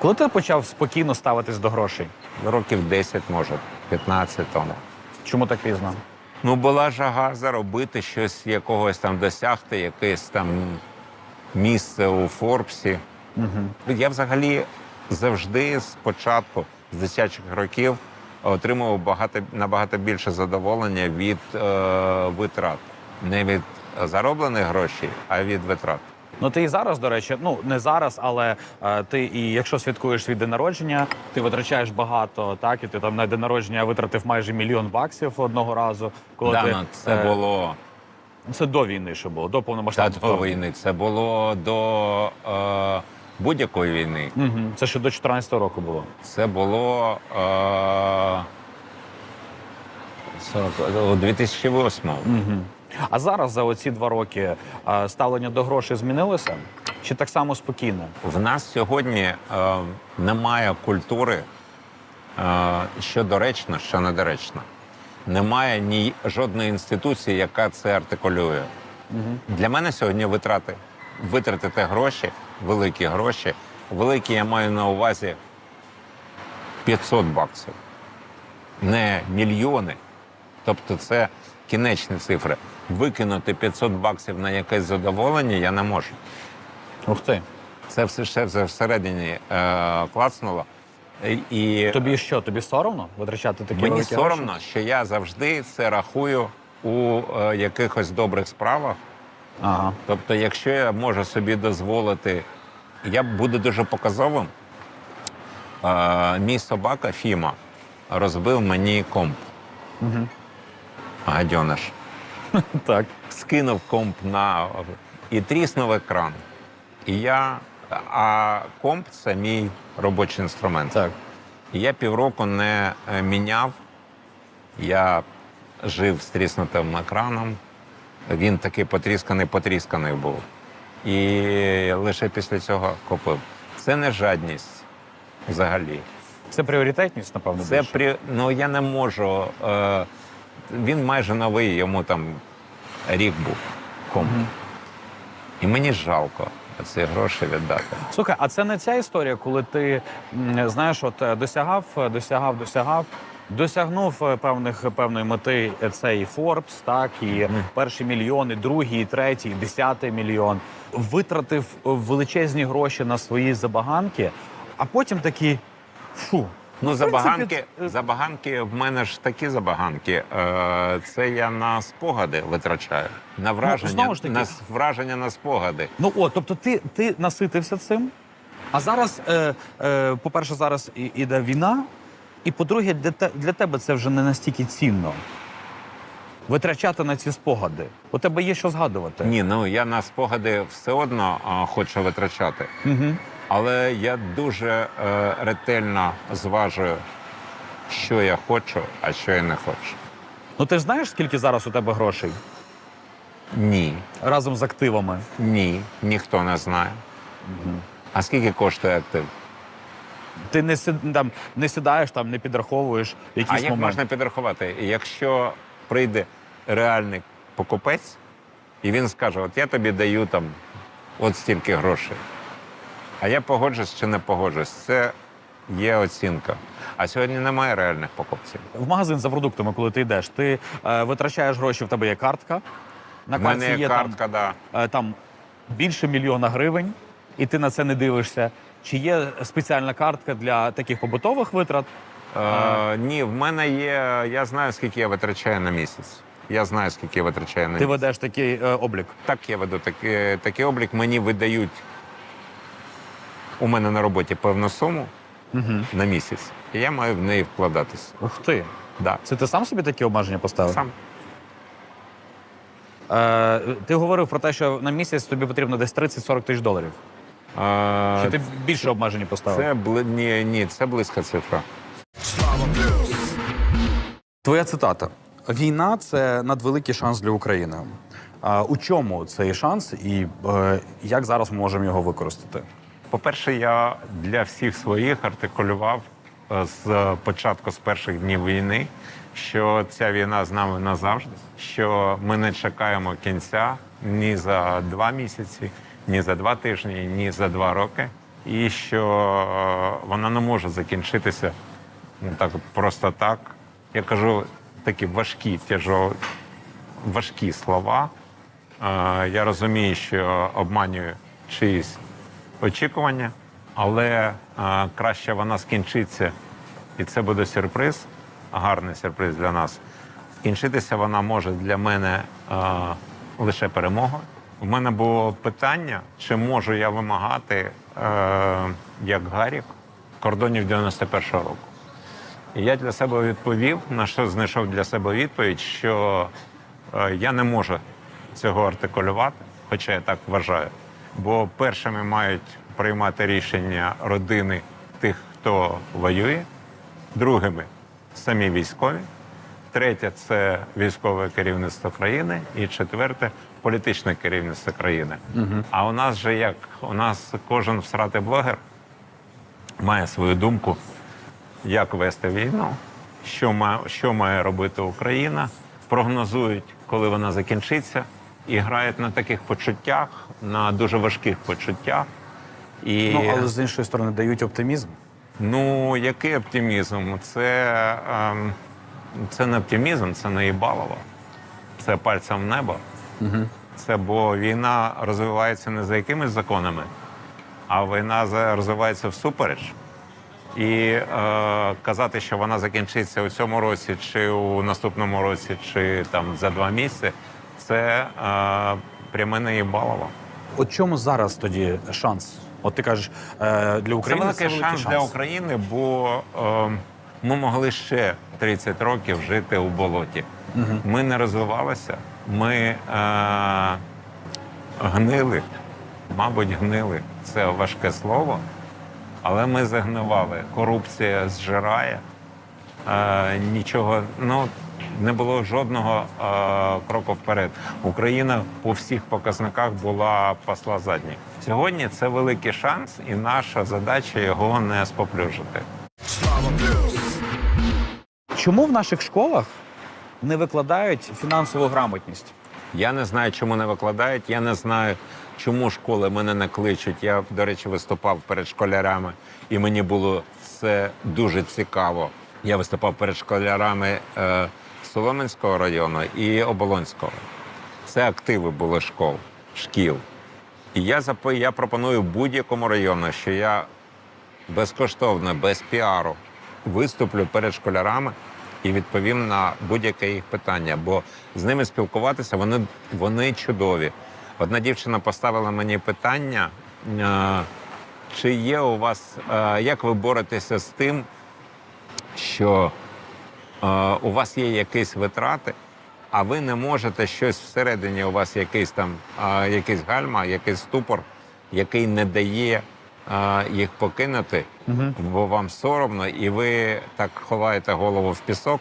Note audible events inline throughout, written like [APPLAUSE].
Коли ти почав спокійно ставитись до грошей? Років 10, може, 15 тому. Чому так пізно? Ну, була жага заробити щось, якогось там досягти, якесь там місце у Форбсі. Угу. Я взагалі завжди спочатку, з дитячих років, отримував багато, набагато більше задоволення від е, витрат. Не від зароблених грошей, а від витрат. Ну ти і зараз, до речі, ну не зараз, але е, ти і якщо святкуєш свій день народження, ти витрачаєш багато, так і ти там на день народження витратив майже мільйон баксів одного разу. Коли Да, ти, ну, це е, було це до війни, ще було, до та до війни. Це було до е, будь-якої війни. Угу. Це ще до 14 року було. Це було е, у 2008-му. Угу. А зараз за оці два роки е, ставлення до грошей змінилося? Чи так само спокійне? В нас сьогодні е, немає культури, е, що доречно, що недоречно. Немає ні жодної інституції, яка це артикулює. Для мене сьогодні витрати. Витратити гроші, великі гроші. Великі я маю на увазі 500 баксів, не мільйони. Тобто це кінечні цифри. Викинути 500 баксів на якесь задоволення я не можу. Ух ти. Це все ще всередині е, клацнуло. І- Тобі що? Тобі соромно витрачати такі мені великі соромно, гроші? що я завжди це рахую у е, якихось добрих справах. Ага. Тобто, якщо я можу собі дозволити, я буду дуже показовим. Е, мій собака Фіма розбив мені комп. Угу. Гадьониш. [LAUGHS] Так. скинув комп на і тріснув екран. І я, а комп це мій робочий інструмент. Так. І я півроку не е, міняв. Я жив з тріснутим екраном. Він такий потрісканий, потрісканий був. І лише після цього купив. Це не жадність взагалі. Це пріоритетність, напевно. Це більше. при ну я не можу. Е, він майже новий, йому там рік був комп. І мені жалко ці гроші віддати. Слухай, а це не ця історія, коли ти знаєш, от е, досягав, е, досягав, досягав. Досягнув е, певних певної мети цей Forbes, так і перші мільйони, другий, третій, десятий мільйон. Витратив величезні гроші на свої забаганки, а потім такі фу. Ну, в забаганки, принципі, е, забаганки в мене ж такі забаганки. Е, це я на спогади витрачаю. На враження, Ну, ж таки. на враження на спогади. Ну от, тобто, ти, ти наситився цим. А зараз, е, е, по-перше, зараз іде війна, і по-друге, для, те, для тебе це вже не настільки цінно. Витрачати на ці спогади. У тебе є що згадувати. Ні, ну я на спогади все одно а, хочу витрачати. Угу. Але я дуже е, ретельно зважую, що я хочу, а що я не хочу. Ну ти ж знаєш, скільки зараз у тебе грошей Ні, разом з активами? ні, ніхто не знає. А скільки коштує актив? Ти не там, не сідаєш, там, не підраховуєш А якісь як моменти. можна підрахувати? Якщо прийде реальний покупець, і він скаже: От я тобі даю там от стільки грошей. А я погоджусь чи не погоджусь, це є оцінка. А сьогодні немає реальних покупців. В магазин за продуктами, коли ти йдеш, ти е, витрачаєш гроші, в тебе є картка. На У мене картці є там, картка, да. е, там більше мільйона гривень, і ти на це не дивишся. Чи є спеціальна картка для таких побутових витрат? Е, ні, в мене є. Я знаю, скільки я витрачаю на місяць. Я знаю, скільки я витрачаю на Ти місяць. ведеш такий е, облік. Так, я веду такий, такий облік. Мені видають у мене на роботі певну суму Угу. на місяць, і я маю в неї вкладатись. Ух ти. Да. Це ти сам собі такі обмеження поставив? Сам. Е, ти говорив про те, що на місяць тобі потрібно десь 30-40 тисяч доларів. Е, Чи ти більше обмеження поставив? це бли... ні, ні, це близька цифра. Твоя цитата: війна це надвеликий шанс для України. А у чому цей шанс, і е, як зараз ми можемо його використати? По-перше, я для всіх своїх артикулював е, з початку з перших днів війни, що ця війна з нами назавжди, що ми не чекаємо кінця ні за два місяці, ні за два тижні, ні за два роки, і що е, вона не може закінчитися ну, так просто так. Я кажу такі важкі, тяжо, важкі слова. Е, Я розумію, що обманюю чиїсь очікування, але е, краще вона скінчиться, і це буде сюрприз, гарний сюрприз для нас. Скінчитися вона може для мене е, лише перемогою. У мене було питання, чи можу я вимагати, е, як Гарік, кордонів 91-го року. І я для себе відповів, на що знайшов для себе відповідь, що е, я не можу цього артикулювати, хоча я так вважаю. Бо першими мають приймати рішення родини тих, хто воює, другими самі військові, третє це військове керівництво країни, і четверте політичне керівництво країни. А у нас же як? У нас кожен всратий блогер має свою думку, як вести війну, що має, що має робити Україна, прогнозують, коли вона закінчиться, і грають на таких почуттях, на дуже важких почуттях. І... Ну, але з іншої сторони дають оптимізм. Ну, який оптимізм? Це, ем, це не оптимізм, це не їбалово. Це пальцем в небо. Угу. Це бо війна розвивається не за якимись законами, а війна розвивається всупереч. І е, казати, що вона закінчиться у цьому році, чи у наступному році, чи там за два місяці, це е, не їбалово. От чому зараз тоді шанс? От ти кажеш, е, для Це України великий шанс для України, бо е, ми могли ще 30 років жити у болоті. Ми не розвивалися, ми е, гнили, мабуть, гнили. Це важке слово, але ми загнивали. Корупція зжирає. Е, нічого, ну не було жодного е, кроку вперед. Україна по всіх показниках була посла задніх. Сьогодні це великий шанс, і наша задача його не споплюжити. Чому в наших школах не викладають фінансову грамотність? Я не знаю, чому не викладають. Я не знаю, чому школи мене не кличуть. Я, до речі, виступав перед школярами, і мені було це дуже цікаво. Я виступав перед школярами е, Соломенського району і Оболонського. Це активи були школ, шкіл. І я я пропоную будь-якому району, що я безкоштовно, без піару виступлю перед школярами і відповім на будь-яке їх питання. Бо з ними спілкуватися вони, вони чудові. Одна дівчина поставила мені питання, е, чи є у вас, е, як ви боретеся з тим, що у вас є якісь витрати, а ви не можете щось всередині, у вас якийсь там якийсь гальма, якийсь ступор, який не дає їх покинути, бо вам соромно, і ви так ховаєте голову в пісок.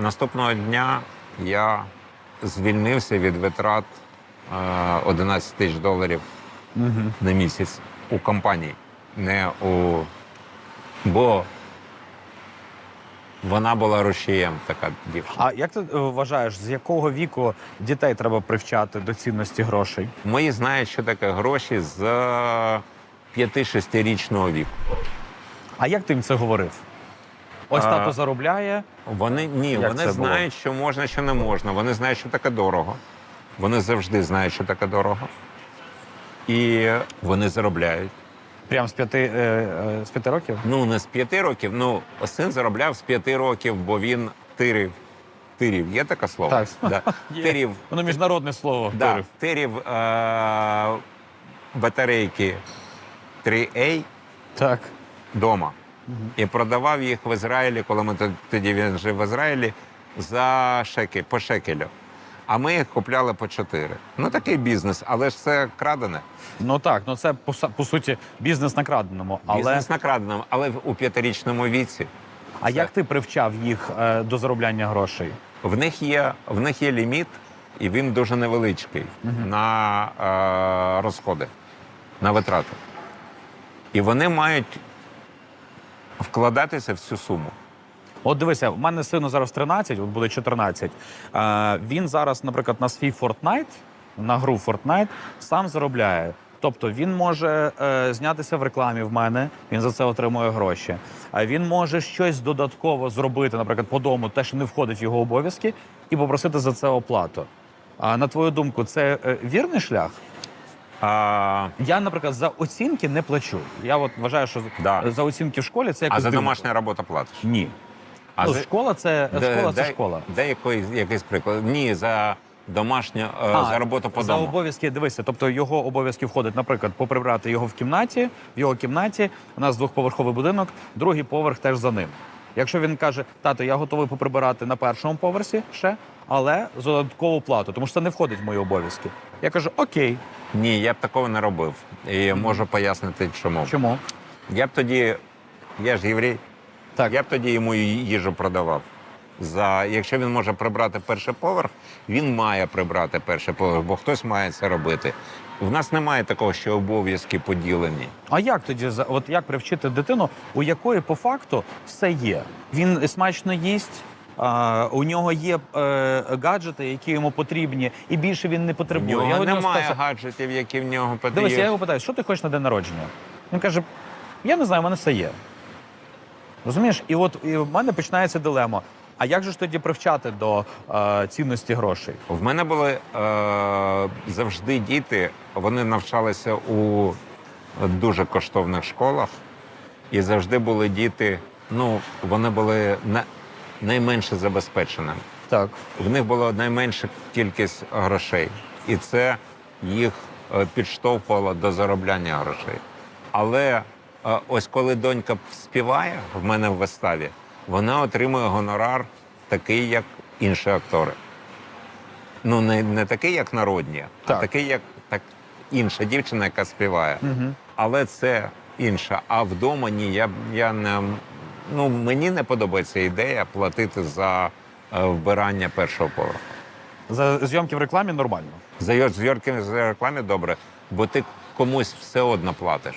Наступного дня я звільнився від витрат е, 11 тисяч доларів на місяць у компанії, не у. Бо вона була рушієм, така дівчина. А як ти е, вважаєш, з якого віку дітей треба привчати до цінності грошей? Мої знають, що таке гроші з 5-6-річного віку. А як ти їм це говорив? Ось А, тато заробляє. Вони ні, Як вони це було? знають, що можна, що не можна. Вони знають, що таке дорого. Вони завжди знають, що таке дорого. І вони заробляють. Прямо з п'яти е, е, з п'яти років? Ну, не з п'яти років. Ну, син заробляв з п'яти років, бо він тирив. Тирів, є таке слово? Так. Да. [LAUGHS] Є. Тирів Воно міжнародне слово. Да, Тирив. тирів е- батарейки 3A Так. вдома. І продавав їх в Ізраїлі, коли ми тоді він жив в Ізраїлі, за шекель, по шекелю. А ми їх купляли по 4. Ну такий бізнес, але ж це крадене. Ну так, ну це по, по суті бізнес на краденому. Але Бізнес на краденому, але у п'ятирічному віці. а як ти привчав їх е, до заробляння грошей? В них є, в них є ліміт, і він дуже невеличкий на е, розходи, на витрати. І вони мають вкладатися в цю суму. От дивися, в мене сину зараз 13, от буде 14. Е, він зараз, наприклад, на свій Fortnite на гру Fortnite, сам заробляє. Тобто він може е, знятися в рекламі в мене, він за це отримує гроші. А він може щось додатково зробити, наприклад, по дому, те, що не входить в його обов'язки, і попросити за це оплату. А на твою думку, це е, вірний шлях? А, Я, наприклад, за оцінки не плачу. Я от вважаю, що Да. за оцінки в школі це якось а за дивно. домашня робота платиш? ні. А ну, за- школа це Де- школа це школа. Дай якийсь, якийсь приклад. Ні, за домашню, е, за роботу по за дому. обов'язки дивися. Тобто його обов'язки входить, наприклад, поприбрати його в кімнаті. В його кімнаті у нас двохповерховий будинок, другий поверх теж за ним. Якщо він каже, тато, я готовий поприбирати на першому поверсі ще, але за додаткову плату, тому що це не входить в мої обов'язки. Я кажу, окей, Ні, я б такого не робив. І можу пояснити, чому. чому? Я б тоді, я ж єврей, Так, я б тоді йому їжу продавав. За, якщо він може прибрати перший поверх, він має прибрати перший поверх, бо хтось має це робити. В нас немає такого, що обов'язки поділені. А як тоді от як привчити дитину, у якої по факту все є? Він смачно їсть. А, у нього є е, гаджети, які йому потрібні, і більше він не потребує. нього Я немає спитався, гаджетів, які в нього Дивись, потрібні. я його питаю, що ти хочеш на день народження? Він каже: я не знаю, в мене все є. Розумієш? І от і в мене починається дилема. А як же ж тоді привчати до е, цінності грошей? В мене були е, завжди діти, вони навчалися у дуже коштовних школах, і завжди були діти, ну, вони були на, найменше забезпеченими. Так. В них була найменша кількість грошей, і це їх е, підштовхувало до заробляння грошей. Але ось коли донька співає в мене в виставі, вона отримує гонорар такий, як інші актори. Ну, не, не такий, як народні, Так. а такий, як так, інша дівчина, яка співає. Угу. Але це інше. А вдома ні, я, я не ну мені не подобається ідея платити за е, вбирання першого поверху. За зйомки в рекламі нормально. За зйомки з рекламі добре, бо ти комусь все одно платиш.